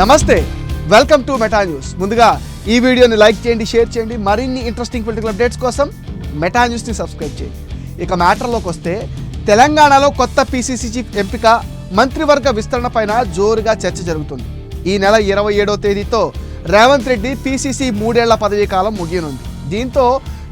నమస్తే welcome to meta news. ముందుగా ఈ వీడియోని లైక్ చేయండి షేర్ చేయండి. మరిన్ని ఇంట్రెస్టింగ్ పొలిటికల్ అప్డేట్స్ కోసం మెటా న్యూస్ని సబ్స్క్రైబ్ చేయండి. ఇక మ్యాటర్లోకి వస్తే తెలంగాణలో కొత్త పీసీసీ చీఫ్ ఎంపిక మంత్రివర్గ విస్తరణ పైన జోరుగా చర్చ జరుగుతుంది. ఈ నెల ఇరవై ఏడో తేదీతో రేవంత్ రెడ్డి పీసీసీ మూడేళ్ళ పదవీ కాలం ముగియనుంది. దీంతో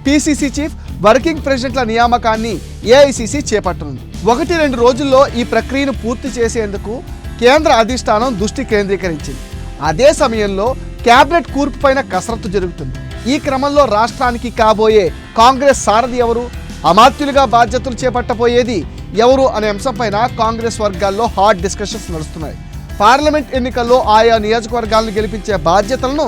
పీసీసీ చీఫ్ వర్కింగ్ ప్రెసిడెంట్ల నియామకాన్ని ఏఐసీసీ చేపట్టనుంది. ఒకటి రెండు రోజుల్లో ఈ ప్రక్రియను పూర్తి చేసేందుకు కేంద్ర అధిష్టానం దృష్టి కేంద్రీకరించింది. అదే సమయంలో క్యాబినెట్ కూర్పు పైన కసరత్తు జరుగుతుంది. ఈ క్రమంలో రాష్ట్రానికి కాబోయే కాంగ్రెస్ సారథి ఎవరు? అమాత్యులుగా బాధ్యతలు చేపట్టబోయేది ఎవరు అనే అంశంపైన కాంగ్రెస్ వర్గాల్లో హాట్ డిస్కషన్స్ నడుస్తున్నాయి. పార్లమెంట్ ఎన్నికల్లో ఆయా నియోజకవర్గాలను గెలిపించే బాధ్యతలను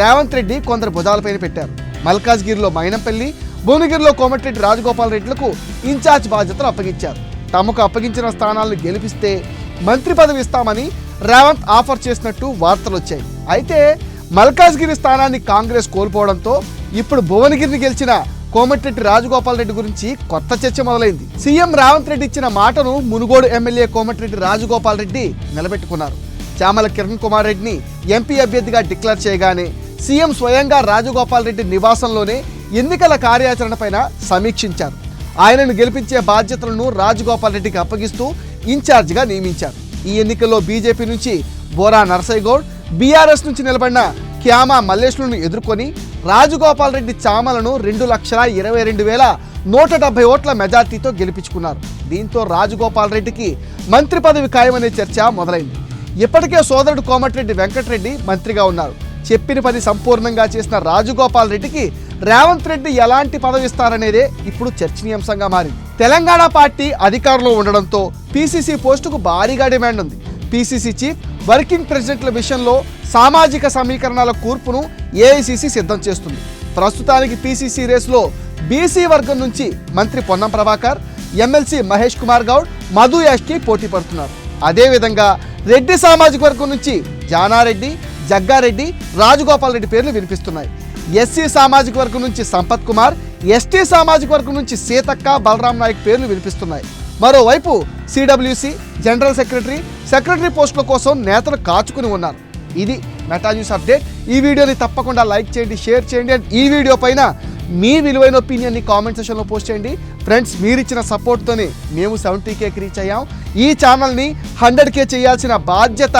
రేవంత్ రెడ్డి కొందరు భుజాలపైన పెట్టారు. మల్కాజ్గిరిలో మైనంపల్లి భువనగిరిలో కోమటిరెడ్డి రాజగోపాల్ రెడ్డిలకు ఇన్ఛార్జ్ బాధ్యతలు అప్పగించారు. తమకు అప్పగించిన స్థానాలను గెలిపిస్తే మంత్రి పదవి ఇస్తామని రేవంత్ ఆఫర్ చేసినట్టు వార్తలు వచ్చాయి. అయితే మల్కాజ్గిరి స్థానాన్ని కాంగ్రెస్ కోల్పోవడంతో ఇప్పుడు భువనగిరిని గెలిచిన కోమటిరెడ్డి రాజగోపాల్ రెడ్డి గురించి కొత్త చర్చ మొదలైంది. సీఎం రేవంత్ రెడ్డి ఇచ్చిన మాటను మునుగోడు ఎమ్మెల్యే కోమటిరెడ్డి రాజగోపాల్ రెడ్డి నిలబెట్టుకున్నారు. చామల కిరణ్ కుమార్ రెడ్డిని ఎంపీ అభ్యర్థిగా డిక్లేర్ చేయగానే సీఎం స్వయంగా రాజగోపాల్ రెడ్డి నివాసంలోనే ఎన్నికల కార్యాచరణపైన సమీక్షించారు. ఆయనను గెలిపించే బాధ్యతలను రాజగోపాల్ రెడ్డికి అప్పగిస్తూ ఇన్ఛార్జిగా నియమించారు. ఈ ఎన్నికల్లో బీజేపీ నుంచి బోరా నర్సయ్యగౌడ్ బీఆర్ఎస్ నుంచి నిలబడిన క్యామా మల్లేష్లను ఎదుర్కొని రాజగోపాల్ రెడ్డి చామలను రెండు లక్షల ఇరవై రెండు వేల నూట డెబ్బై ఓట్ల మెజార్టీతో గెలిపించుకున్నారు. దీంతో రాజగోపాల్ రెడ్డికి మంత్రి పదవి ఖాయమనే చర్చ మొదలైంది. ఇప్పటికే సోదరుడు కోమటిరెడ్డి వెంకటరెడ్డి మంత్రిగా ఉన్నారు. చెప్పిన పని సంపూర్ణంగా చేసిన రాజగోపాల్ రెడ్డికి రేవంత్ రెడ్డి ఎలాంటి పదవి ఇస్తారనేదే ఇప్పుడు చర్చనీయాంశంగా మారింది. తెలంగాణ పార్టీ అధికారంలో ఉండడంతో పీసీసీ పోస్టుకు భారీగా డిమాండ్ ఉంది. పీసీసీ చీఫ్ వర్కింగ్ ప్రెసిడెంట్ల విషయంలో సామాజిక సమీకరణాల కూర్పును ఏఐసీసీ సిద్ధం చేస్తుంది. ప్రస్తుతానికి పీసీసీ రేసులో బీసీ వర్గం నుంచి మంత్రి పొన్నం ప్రభాకర్ ఎమ్మెల్సీ మహేష్ కుమార్ గౌడ్ మధు యాష్కి పోటీ పడుతున్నారు. అదేవిధంగా రెడ్డి సామాజిక వర్గం నుంచి జానారెడ్డి జగ్గారెడ్డి రాజగోపాల్ రెడ్డి పేర్లు వినిపిస్తున్నాయి. ఎస్సీ సామాజిక వర్గం నుంచి సంపత్ కుమార్ ఎస్టీ సామాజిక వర్గం నుంచి సీతక్క బలరాం నాయక్ పేర్లు వినిపిస్తున్నాయి. మరోవైపు సిడబ్ల్యూసి జనరల్ సెక్రటరీ సెక్రటరీ పోస్టుల కోసం నేతలు కాచుకుని ఉన్నారు. ఇది మెటా న్యూస్ అప్డేట్. ఈ వీడియోని తప్పకుండా లైక్ చేయండి షేర్ చేయండి అండ్ ఈ వీడియో పైన మీ విలువైన ఒపీనియన్ని కామెంట్ సెషన్లో పోస్ట్ చేయండి. ఫ్రెండ్స్ మీరు ఇచ్చిన సపోర్ట్తోనే మేము సెవెంటీ కేకి రీచ్ అయ్యాం. ఈ ఛానల్ని హండ్రెడ్ కే చేయాల్సిన బాధ్యత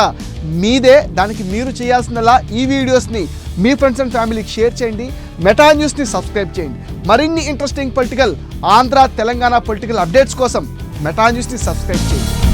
మీదే. దానికి మీరు చేయాల్సిందలా ఈ వీడియోస్ని మీ ఫ్రెండ్స్ అండ్ ఫ్యామిలీకి షేర్ చేయండి. మెటా న్యూస్ని సబ్స్క్రైబ్ చేయండి. మరిన్ని interesting political Andhra Telangana political updates కోసం మెటా న్యూస్ని సబ్స్క్రైబ్ చేయండి.